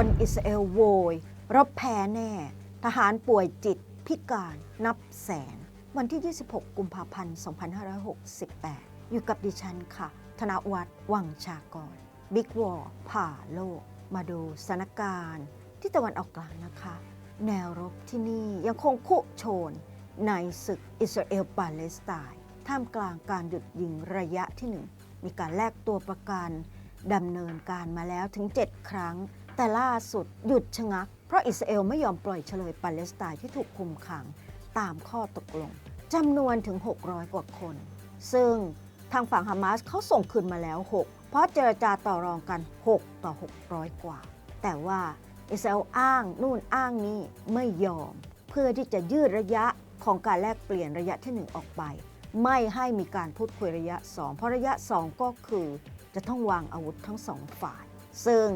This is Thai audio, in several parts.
คนอิสราเอลโวย รบแพ้แน่ ทหารป่วยจิตพิการนับแสน วันที่ 26 กุมภาพันธ์ 2568 อยู่กับดิฉันค่ะ ธนวัฒน์วังชากร บิ๊กวอร์ผ่าโลก มาดูสถานการณ์ ที่ตะวันออกกลางนะคะ แนวรบที่นี่ยังคงคุโชน ในศึกอิสราเอลปาเลสไตน์ท่ามกลางการหยุดยิงระยะที่หนึ่งมีการแลกตัวประกันดำเนินการมาแล้วถึง 7 ครั้ง แต่ล่าสุดหยุดชะงัก เพราะอิสราเอลไม่ยอมปล่อยเฉลยปาเลสไตน์ที่ถูกคุมขังตามข้อตกลงจำนวนถึง 600 กว่าคน ซึ่งทางฝั่งฮามาสเขาส่งคืนมาแล้ว 6 เพราะเจรจาต่อรองกัน 6 ต่อ 600 กว่า แต่ว่าอิสราเอลอ้างนู่นอ้างนี่ไม่ยอม เพื่อที่จะยืดระยะของการแลกเปลี่ยนระยะที่ 1 ออกไป ไม่ให้มีการพูดคุยระยะ 2 เพราะระยะ 2 ก็คือจะต้องวางอาวุธทั้งสองฝ่าย ซึ่ง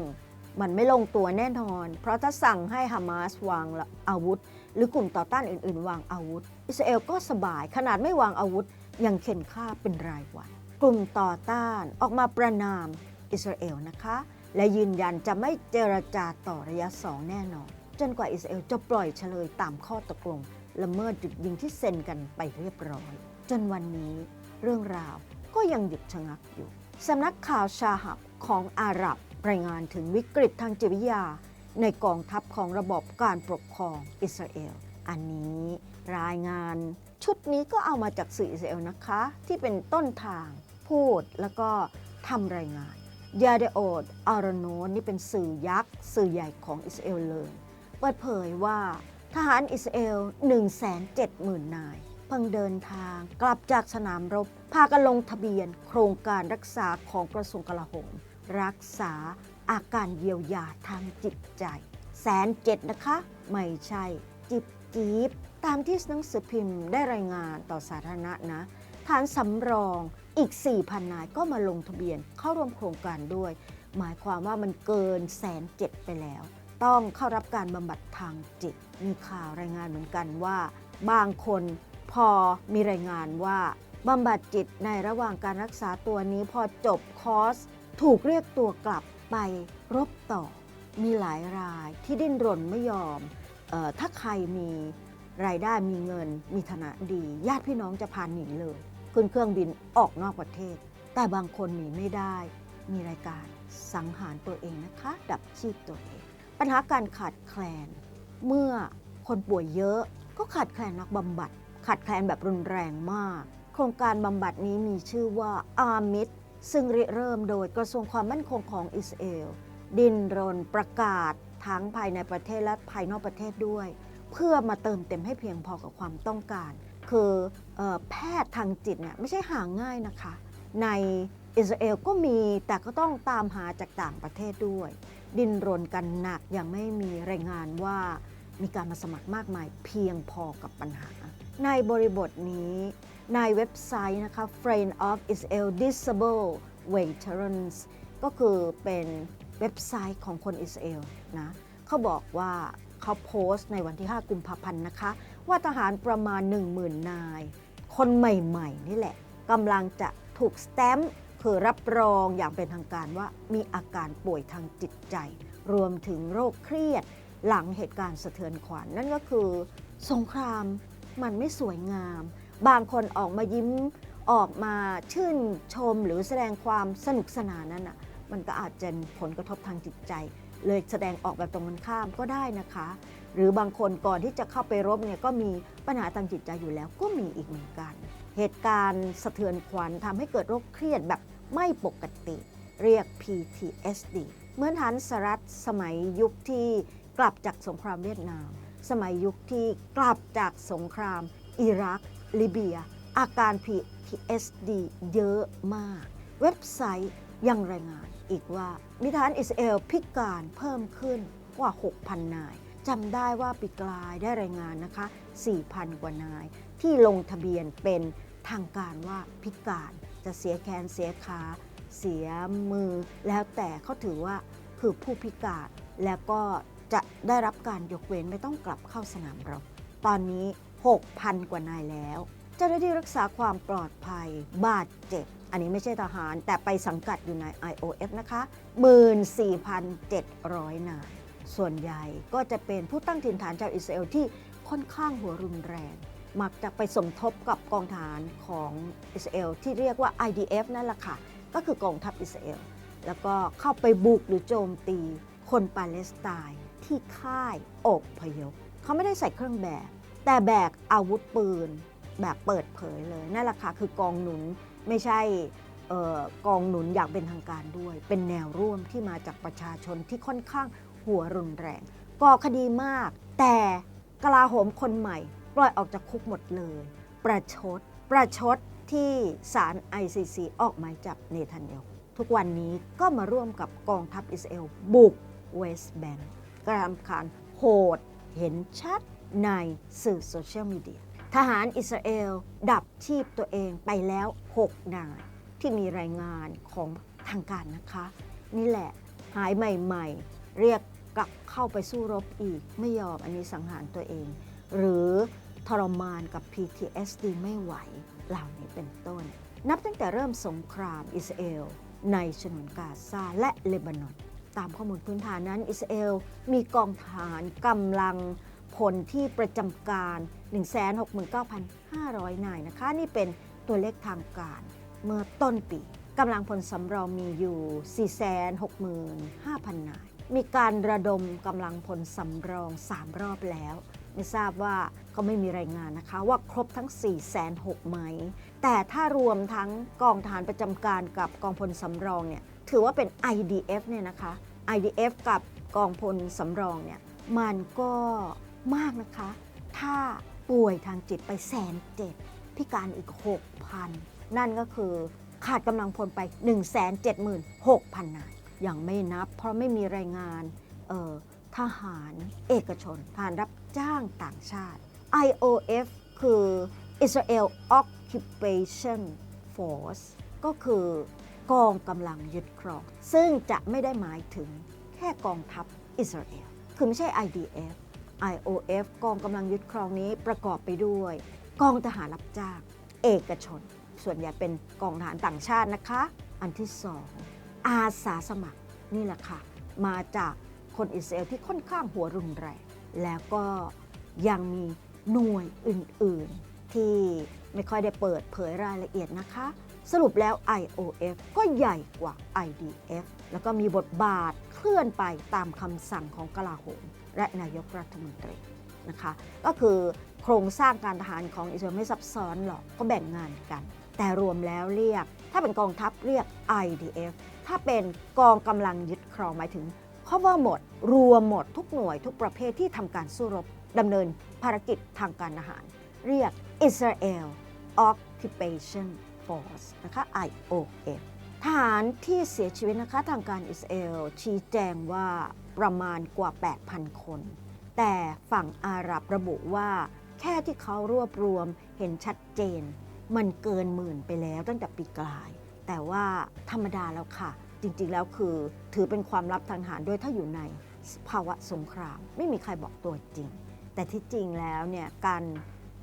มันไม่ลงตัวแน่นอน เพราะถ้าสั่งให้ฮามาสวางอาวุธ หรือกลุ่มต่อต้านอื่น ๆ วางอาวุธ อิสราเอลก็สบายขนาดไม่วางอาวุธ ยังเข็นฆ่าเป็นรายวัน กลุ่มต่อต้านออกมาประนามอิสราเอลนะคะ และยืนยันจะไม่เจรจาต่อระยะ2แน่นอน จนกว่าอิสราเอลจะปล่อยเฉลยตามข้อตกลงละเมิดหยุดยิงที่เซ็นกันไปเรียบร้อย จนวันนี้เรื่องราวก็ยังหยุดชะงักอยู่สำนักข่าวชาฮับของอาหรับ รายงานถึงวิกฤตทางจิตวิทยา ในกองทัพของระบบการปกครองอิสราเอล อันนี้รายงานชุดนี้ก็เอามาจากสื่ออิสราเอลนะคะ ที่เป็นต้นทางพูดแล้วก็ทำรายงานยาเดโอดอารโนนี่เป็นสื่อยักษ์ สื่อใหญ่ของอิสราเอลเลยเปิดเผยว่าทหารอิสราเอล 170,000 นาย เพิ่งเดินทางกลับจากสนามรบ พากันลงทะเบียนโครงการรักษาของกระทรวงกลาโหม รักษาอาการเยียวยาทางจิตใจแสนเจ็ดนะคะ ไม่ใช่ จิบจีบตามที่หนังสือพิมพ์ได้รายงานต่อสาธารณะนะ ฐานสำรองอีก 4,000 นายก็มาลงทะเบียนเข้าร่วมโครงการด้วย หมายความว่ามันเกินแสนเจ็ดไปแล้ว ต้องเข้ารับการบำบัดทางจิต มีข่าวรายงานเหมือนกันว่า บางคนพอมีรายงานว่าบำบัดจิตในระหว่างการรักษาตัวนี้พอจบคอร์ส ถูกเรียกตัวกลับไปรบต่อ มีหลายรายที่ดิ้นรนไม่ยอมออถ้าใครมีรายได้มีเงิน มีฐานะดี ญาติพี่น้องจะพาหนีเลย ขึ้นเครื่องบินออกนอกประเทศ แต่บางคนหนีไม่ได้ มีรายการสังหารตัวเองนะคะ ดับชีพตัวเอง ปัญหาการขาดแคลน เมื่อคนป่วยเยอะก็ขาดแคลนนักบำบัด ขาดแคลนแบบรุนแรงมาก โครงการบำบัดนี้มีชื่อว่าอามิด ซึ่งริเริ่มโดยกระทรวงความมั่นคงของอิสราเอล ดินรนประกาศทั้งภายในประเทศและภายนอกประเทศด้วย เพื่อมาเติมเต็มให้เพียงพอกับความต้องการ คือออแพทย์ทางจิตเนี่ยไม่ใช่หาง่ายนะคะ ในอิสราเอลก็มีแต่ก็ต้องตามหาจากต่างประเทศด้วย ดินรนกันหนักยังไม่มีรายงานว่ามีการมาสมัครมากมายเพียงพอกับปัญหา ในบริบทนี้ ในเว็บไซต์นะคะ Friend of Israel Disable Veterans ก็คือเป็นเว็บไซต์ของคนอิสราเอลนะเขาบอกว่าเขาโพสต์ในวันที่ 5 กุมภาพันธ์นะคะ ว่าทหารประมาณ 10,000 นาย คนใหม่ๆ นี่แหละกำลังจะถูกสแตมป์คือรับรองอย่างเป็นทางการว่ามีอาการป่วยทางจิตใจ รวมถึงโรคเครียดหลังเหตุการณ์สะเทือนขวัญนนั่นก็คือ สงครามมันไม่สวยงาม บางคนออกมายิ้มออกมาชื่นชมหรือแสดงความสนุกสนานนั้นอะมันก็อาจจะผลกระทบทางจิตใจ เลยแสดงออกแบบตรงกันข้ามก็ได้นะคะ หรือบางคนก่อนที่จะเข้าไปรบเนี่ยก็มีปัญหาทางจิตใจอยู่แล้วก็มีอีกเหมือนกัน เหตุการณ์สะเทือนขวัญทำให้เกิดโรคเครียดแบบไม่ปกติ เรียก PTSD เหมือนฐานสรัฐสมัยยุคที่กลับจากสงครามเวียดนาม สมัยยุคที่กลับจากสงครามอิรัก ลิเบีย อาการ PTSD เยอะมาก เว็บไซต์ยังรายงานอีกว่ามีทหารอิสราเอลพิการเพิ่มขึ้นกว่า 6,000 นายจำได้ว่าปีกลายได้รายงานนะคะ 4,000 กว่านาย ที่ลงทะเบียนเป็นทางการว่าพิการจะเสียแขนเสียขา เสียมือ แล้วแต่เขาถือว่าคือผู้พิการแล้วก็จะได้รับการยกเว้นไม่ต้องกลับเข้าสนามรบตอนนี้ 6,000 กว่านายแล้ว เจ้าหน้าที่รักษาความปลอดภัยบาดเจ็บ อันนี้ไม่ใช่ทหาร แต่ไปสังกัดอยู่ใน IOF นะคะ 14,700 นาย ส่วนใหญ่ก็จะเป็นผู้ตั้งถิ่นฐานชาวอิสราเอลที่ค่อนข้างหัวรุนแรง มักจะไปสมทบกับกองฐานของอิสราเอลที่เรียกว่า IDF นั่นแหละค่ะ ก็คือกองทัพอิสราเอล แล้วก็เข้าไปบุกหรือโจมตีคนปาเลสไตน์ที่ค่ายอบพยพ เขาไม่ได้ใส่เครื่องแบบ แต่แบกอาวุธปืนแบบเปิดเผยเลยนั่นแหละค่ะคือกองหนุนไม่ใช่กองหนุนอย่างเป็นทางการด้วย เป็นแนวร่วมที่มาจากประชาชนที่ค่อนข้างหัวรุนแรงก่อคดีมาก แต่กลาโหมคนใหม่ ปล่อยออกจากคุกหมดเลย ประชด ประชดที่ศาล ICC ออกหมายจับเนทันยาฮูทุกวันนี้ก็มาร่วมกับกองทัพอิสราเอลบุกเวสต์แบงก์กระทำการโหด เห็นชัดในสื่อโซเชียลมีเดีย ทหารอิสราเอล ดับชีพตัวเองไปแล้ว 6 นาย ที่มีรายงานของทางการนะคะ นี่แหละหายใหม่ๆ เรียกกลับเข้าไปสู้รบอีก ไม่ยอมอันนี้สังหารตัวเอง หรือทรมานกับ PTSD ไม่ไหวเหล่านี้เป็นต้น นับตั้งแต่เริ่มสงครามอิสราเอล ในฉนวนกาซาและเลบานอน ตามข้อมูลพื้นฐานนั้น อิสราเอลมีกองทหารกำลังพลที่ประจำการ 169,500 นายนะคะ นี่เป็นตัวเลขทางการเมื่อต้นปีกำลังพลสำรองมีอยู่ 465,000 นาย มีการระดมกำลังพลสำรอง 3 รอบแล้ว ไม่ทราบว่าเขาไม่มีรายงานนะคะ ว่าครบทั้ง 4 6 0 0 0ไหม แต่ถ้ารวมทั้งกองทหารประจำการกับกองพลสำรองเนี่ย ถือว่าเป็น IDF เนี่ยนะคะ IDF กับกองพลสำรองเนี่ยมันก็มากนะคะ ถ้าป่วยทางจิตไปแสนเจ็ดพิการอีก 6,000 นั่นก็คือขาดกำลังพลไป 176,000 นาย อยังไม่นับ เพราะไม่มีรายงานออทหารเอกชนทหารรับจ้างต่างชาติ IOF คือ Israel Occupation Force ก็คือ กองกำลังยึดครอง ซึ่งจะไม่ได้หมายถึงแค่กองทัพอิสราเอล คือไม่ใช่ IDF IOF กองกำลังยึดครองนี้ประกอบไปด้วย กองทหารรับจ้าง เอกชน ส่วนใหญ่เป็นกองทหารต่างชาตินะคะ อันที่สองอาสาสมัครนี่แหละค่ะ มาจากคนอิสราเอลที่ค่อนข้างหัวรุนแรง แล้วก็ยังมีหน่วยอื่น ๆ ที่ไม่ค่อยได้เปิดเผยรายละเอียดนะคะ สรุปแล้ว IOF ก็ใหญ่กว่า IDF แล้วก็มีบทบาทเคลื่อนไปตามคำสั่งของกลาโหม และนายกรัฐมนตรีนะคะก็คือโครงสร้างการทหารของอิสราเอลไม่ซับซ้อนหรอกก็แบ่งงานกัน แต่รวมแล้วเรียก ถ้าเป็นกองทัพเรียก IDF ถ้าเป็นกองกำลังยึดครองหมายถึง cover หมด รวมหมดทุกหน่วยทุกประเภทที่ทำการสู้รบดำเนินภารกิจทางการทหาร เรียก Israel Occupation Force นะคะ IOF ทหารที่เสียชีวิตนะคะทางการอิสราเอลชี้แจงว่าประมาณกว่า 8,000 คน แต่ฝั่งอาหรับระบุว่า แค่ที่เขารวบรวมเห็นชัดเจน มันเกินหมื่นไปแล้วตั้งแต่ปีกลาย แต่ว่าธรรมดาแล้วค่ะ จริงๆแล้วคือถือเป็นความลับทางทหารด้วยถ้าอยู่ในภาวะสงคราม ไม่มีใครบอกตัวจริง แต่ที่จริงแล้วเนี่ยการ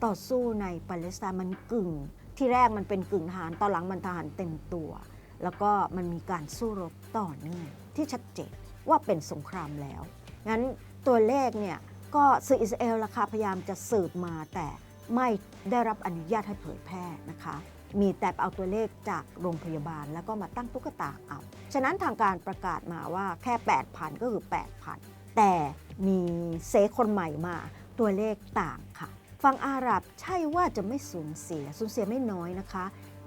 ต่อสู้ในปาเลสไตน์มันกึ่ง ที่แรกมันเป็นกึ่งทหารตอนหลังมันทหารเต็มตัว แล้วก็มันมีการสู้รบต่อเนื่องที่ชัดเจนว่าเป็นสงครามแล้ว งั้นตัวเลขเนี่ยก็สื่ออิสราเอลราคาพยายามจะสืบมาแต่ไม่ได้รับอนุญาตให้เผยแพร่นะคะ มีแต่เอาตัวเลขจากโรงพยาบาลแล้วก็มาตั้งตุ๊กตาเอา ฉะนั้นทางการประกาศมาว่าแค่ 8,000 ก็คือ 8,000 แต่มีเซคนใหม่มาตัวเลขต่างค่ะ ฝั่งอาหรับใช่ว่าจะไม่สูญเสีย สูญเสียไม่น้อยนะคะ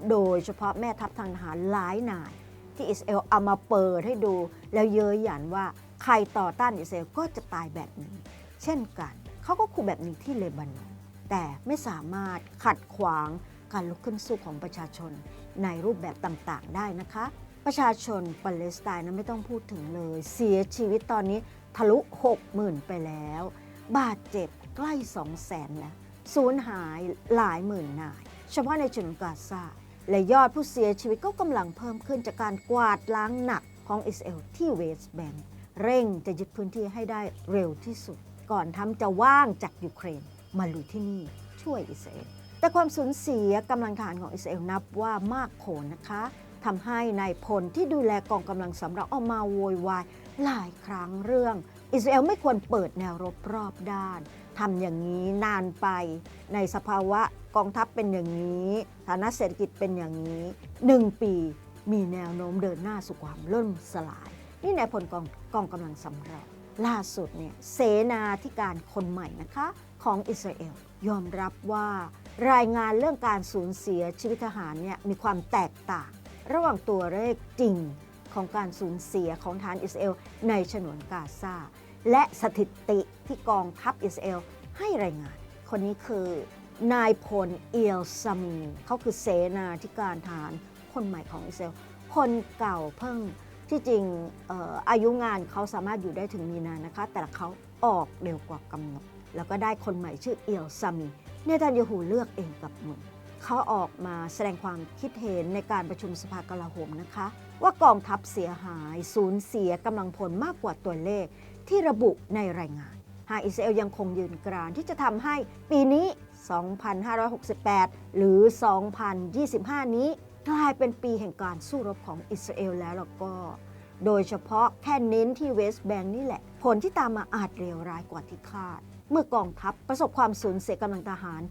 โดยเฉพาะแม่ทัพทางทหารหลายนาย ที่อิสราเอลเอามาเปิดให้ดู แล้วเย้ยหยันว่าใครต่อต้านอิสราเอลก็จะตายแบบนี้ เช่นกันเขาก็ขู่แบบนี้ที่เลบานอนแต่ไม่สามารถขัดขวางการลุกขึ้นสู้ของประชาชนในรูปแบบต่างๆ ได้นะคะ ประชาชนปาเลสไตน์นั้นไม่ต้องพูดถึงเลย เสียชีวิตตอนนี้ทะลุ 60,000 ไปแล้ว บาดเจ็บ ใกล้ 200,000แล้วสูญหายหลายหมื่นนาย เฉพาะในฉนวนกาซาและยอดผู้เสียชีวิตก็กำลังเพิ่มขึ้นจากการกวาดล้างหนักของอิสราเอลที่เวสต์แบงก์เร่งจะยึดพื้นที่ให้ได้เร็วที่สุด ก่อนทำจะว่างจากยูเครนมาลุยที่นี่ช่วยอิสราเอลแต่ความสูญเสียกำลังทหารของอิสราเอลนับว่ามากโขนนะคะทำให้นายพลที่ดูแลกองกำลังสำรองออกมาโวยวายหลายครั้งเรื่อง อิสราเอลไม่ควรเปิดแนวรบรอบด้าน ทำอย่างนี้นานไป ในสภาวะกองทัพเป็นอย่างนี้ฐานะเศรษฐกิจเป็นอย่างนี้หนึ่งปีมีแนวโน้มเดินหน้าสู่ความล่มสลาย นี่นายพลกองกองกำลังสำรองล่าสุดเนี่ยเสนาธิการคนใหม่นะคะของอิสราเอลยอมรับว่ารายงานเรื่องการสูญเสียชีวิตทหารเนี่ยมีความแตกต่าง ระหว่างตัวเลขจริงของการสูญเสียของฐานอิสราเอลในฉนวนกาซา และสถิติที่กองทัพอิสราเอลให้รายงาน คนนี้คือนายพลเอียลซามีเขาคือเสนาธิการทหารคนใหม่ของอิสราเอลคนเก่าเพิ่งที่จริงอออายุงานเขาสามารถอยู่ได้ถึงมีนานะคะ แต่เขาออกเร็วกว่ากำหนด แล้วก็ได้คนใหม่ชื่อเอียลซามีเนทันยาฮูเลือกเองกับมือเขาออกมาแสดงความคิดเห็นในการประชุมสภากลาโหมนะคะ ว่ากองทัพเสียหายสูญเสียกำลังพลมากกว่าตัวเลข ที่ระบุในรายงาน หากอิสราเอลยังคงยืนกรานที่จะทำให้ปีนี้ 2568 หรือ 2025 นี้กลายเป็นปีแห่งการสู้รบของอิสราเอลแล้วแล้วก็ โดยเฉพาะแค่เน้นที่เวสต์แบงค์นี่แหละ ผลที่ตามมาอาจเลวร้ายกว่าที่คาด เมื่อกองทัพประสบความสูญเสียกำลังทหาร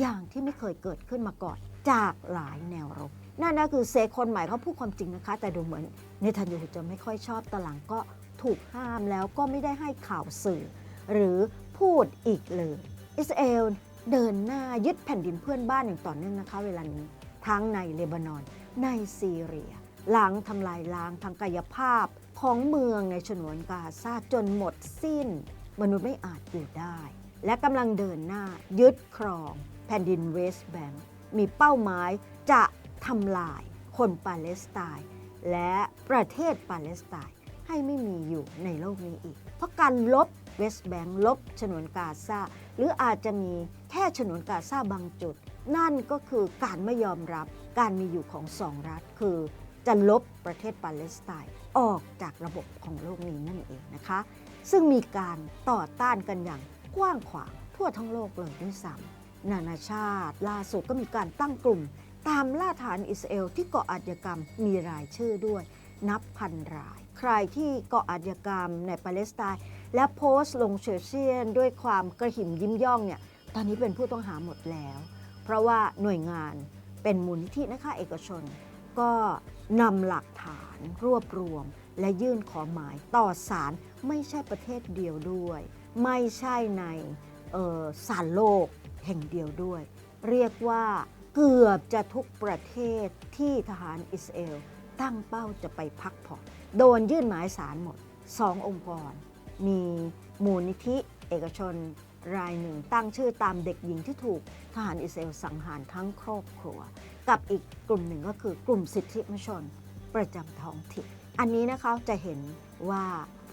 อย่างที่ไม่เคยเกิดขึ้นมาก่อน จากหลายแนวรบนั่นก็คือเซคนใหม่เขาพูดความจริงนะคะ แต่ดูเหมือนเนทันยูจะไม่ค่อยชอบตลังก็ ถูกห้ามแล้วก็ไม่ได้ให้ข่าวสื่อ หรือพูดอีกเลย อิสราเอลเดินหน้ายึดแผ่นดินเพื่อนบ้านอย่างต่อเนื่องนะคะ เวลานี้ทั้งในเลบานอน ในซีเรียหลังทำลายล้างทางกายภาพของเมืองในฉนวนกาซาจนหมดสิ้น มนุษย์ไม่อาจอยู่ได้ และกำลังเดินหน้ายึดครอง แผ่นดินเวสต์แบงค์มีเป้าหมายจะทำลายคนปาเลสไตน์และประเทศปาเลสไตน์ ให้ไม่มีอยู่ในโลกนี้อีก เพราะการลบเวสต์แบงค์ลบฉนวนกาซาหรืออาจจะมีแค่ฉนวนกาซาบางจุด นั่นก็คือการไม่ยอมรับการมีอยู่ของสองรัฐ คือจะลบประเทศปาเลสไตน์ออกจากระบบของโลกนี้นั่นเองนะคะ ซึ่งมีการต่อต้านกันอย่างกว้างขวางทั่วทั้งโลกเลยด้วยซ้ำนานาชาติล่าสุดก็มีการตั้งกลุ่ม ตามล่าฐานอิสราเอลที่เกาะอาชญากรรมมีรายชื่อด้วย นับพันราย ใครที่เกาะอาชญากรรมในปาเลสไตน์และโพสต์ลงโซเชียลด้วยความกระหิมยิ้มย่องเนี่ยตอนนี้เป็นผู้ต้องหาหมดแล้ว เพราะว่าหน่วยงานเป็นมูลนิธินะคะเอกชน ก็นำหลักฐานรวบรวม และยื่นขอหมายต่อศาลไม่ใช่ประเทศเดียวด้วย ไม่ใช่ในศาลโลกแห่งเดียวด้วย เรียกว่าเกือบจะทุกประเทศที่ทหารอิสราเอลตั้งเป้าจะไปพักผ่อน โดนยื่นหมายสารหมดสององค์กร มีมูลนิธิเอกชนรายหนึ่งตั้งชื่อตามเด็กหญิงที่ถูกทหารอิสราเอลสังหารทั้งครอบครัว กับอีกกลุ่มหนึ่งก็คือกลุ่มสิทธิมนชนประจำท้องถิ่นอันนี้นะคะจะเห็นว่า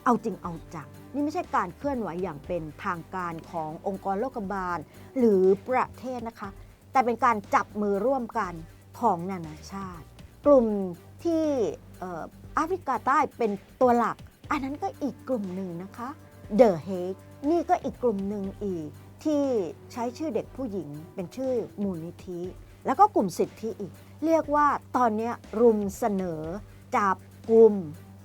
เอาจริงเอาจังนี่ไม่ใช่การเคลื่อนไหวอย่างเป็นทางการขององค์กรโลกบาล หรือประเทศนะคะ แต่เป็นการจับมือร่วมกันของนานาชาติ กลุ่มที่ แอฟริกาใต้เป็นตัวหลัก อันนั้นก็อีกกลุ่มหนึ่งนะคะ The Hague นี่ก็อีกกลุ่มหนึ่งอีก ที่ใช้ชื่อเด็กผู้หญิง เป็นชื่อมูลนิธิ แล้วก็กลุ่มสิทธิอีก เรียกว่าตอนนี้รุมเสนอ จับกลุ่ม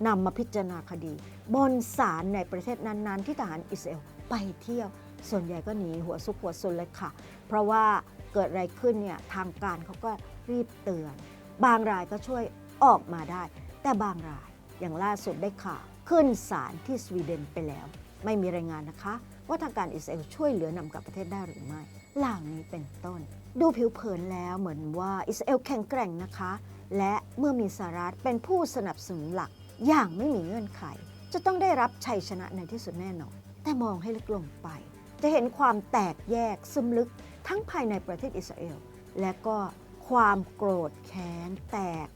นำมาพิจารณาคดี บนศาลในประเทศนั้นๆ ที่ทหารอิสราเอลไปเที่ยว ส่วนใหญ่ก็หนีหัวซุกหัวซุนเลยค่ะ เพราะว่าเกิดอะไรขึ้นเนี่ยทางการเขาก็รีบเตือน บางรายก็ช่วยออกมาได้ แต่บางรายอย่างล่าสุดได้ข่าวขึ้นศาลที่สวีเดนไปแล้ว ไม่มีรายงานนะคะ ว่าทางการอิสราเอลช่วยเหลือนำกลับประเทศได้หรือไม่เหล่านี้เป็นต้น ดูผิวเผินแล้วเหมือนว่าอิสราเอลแข็งแกร่งนะคะ และเมื่อมีสหรัฐเป็นผู้สนับสนุนหลักอย่างไม่มีเงื่อนไข จะต้องได้รับชัยชนะในที่สุดแน่นอน แต่มองให้ลึกลงไป จะเห็นความแตกแยกซึมลึกทั้งภายในประเทศอิสราเอลและก็ความโกรธแค้นแตก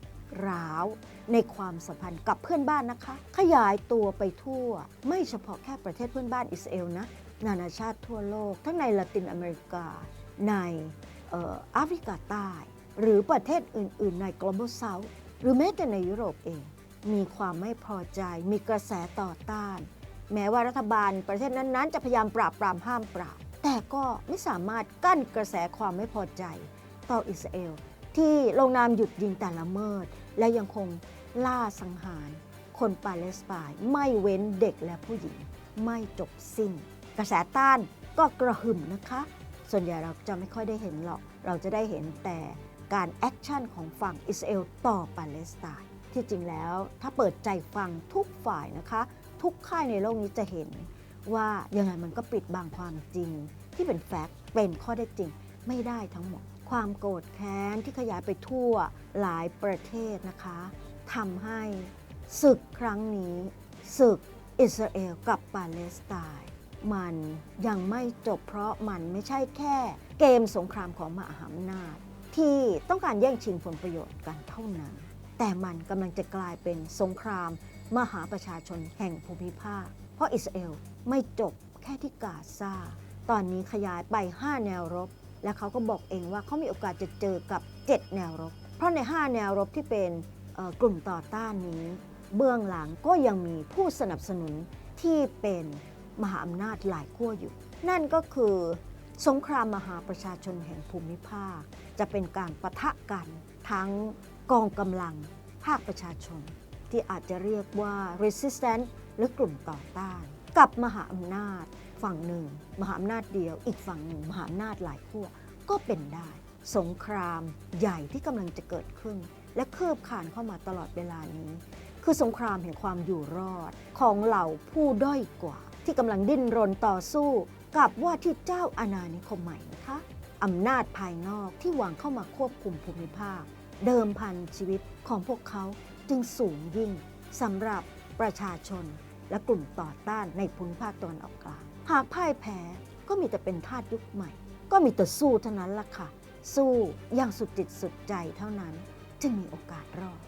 าวในความสัมพันธ์กับเพื่อนบ้านนะคะ ขยายตัวไปทั่ว ไม่เฉพาะแค่ประเทศเพื่อนบ้านอิสราเอลนะนานาชาติทั่วโลก ทั้งในละตินอเมริกา ในเอ่อแอฟริกาใต้ หรือประเทศอื่น ๆ ใน global south หรือแม้แต่ในยุโรปเอง มีความไม่พอใจ มีกระแสต่อต้าน แม้ว่ารัฐบาลประเทศนั้น ๆ จะพยายามปราบปรามห้ามปราบ แต่ก็ไม่สามารถกั้นกระแสความไม่พอใจ ต่ออิสราเอลที่ลงนามหยุดยิงแต่ละเมิด และยังคงล่าสังหาร คนปาเลสไตน์ไม่เว้นเด็กและผู้หญิงไม่จบสิ้น กระแสต้านก็กระหึ่มนะคะ ส่วนใหญ่เราจะไม่ค่อยได้เห็นหรอก เราจะได้เห็นแต่การแอคชั่นของฝั่งอิสราเอลต่อปาเลสไตน์ที่จริงแล้วถ้าเปิดใจฟังทุกฝ่ายนะคะ ทุกค่ายในโลกนี้จะเห็นว่ายังไงมันก็ปิดบังความจริง ที่เป็นแฟกต์เป็นข้อได้จริงไม่ได้ทั้งหมด ความโกรธแค้นที่ขยายไปทั่วหลายประเทศนะคะทำให้ศึกครั้งนี้ศึกอิสราเอลกับปาเลสไตน์มันยังไม่จบเพราะมันไม่ใช่แค่เกมสงครามของมหาอำนาจ ที่ต้องการแย่งชิงผลประโยชน์กันเท่านั้น แต่มันกำลังจะกลายเป็นสงคราม มหาประชาชนแห่งภูมิภาค เพราะอิสราเอลไม่จบแค่ที่กาซาตอนนี้ขยายไป 5 แนวรบ และเขาก็บอกเองว่าเขามีโอกาสจะเจอกับ 7 แนวรบ เพราะใน 5 แนวรบที่เป็นกลุ่มต่อต้านนี้ เบื้องหลังก็ยังมีผู้สนับสนุนที่เป็นมหาอำนาจหลายขั้วอยู่ นั่นก็คือสงครามมหาประชาชนแห่งภูมิภาค จะเป็นการปะทะกันทั้งกองกำลังภาคประชาชน ที่อาจจะเรียกว่า resistance หรือกลุ่มต่อต้าน กับมหาอำนาจ ฝั่งหนึ่ง มหาอำนาจเดียว อีกฝั่งหนึ่ง มหาอำนาจหลายขั้วก็เป็นได้ สงครามใหญ่ที่กำลังจะเกิดขึ้น และเคืบคานเข้ามาตลอดเวลานี้ คือสงครามแห่งความอยู่รอดของเหล่าผู้ด้อยกว่า ที่กำลังดิ้นรนต่อสู้ กับว่าที่เจ้าอาณานิคมใหม่นะคะอำนาจภายนอกที่วางเข้ามาควบคุมภูมิภาค เดิมพันชีวิตของพวกเขาจึงสูงยิ่งสำหรับประชาชนและกลุ่มต่อต้านในภูมิภาคตะวันออกกลาง หากพ่ายแพ้ก็มีแต่เป็นทาสยุคใหม่ ก็มีแต่สู้เท่านั้นล่ะค่ะ สู้อย่างสุดจิตสุดใจเท่านั้น จึงมีโอกาสรอด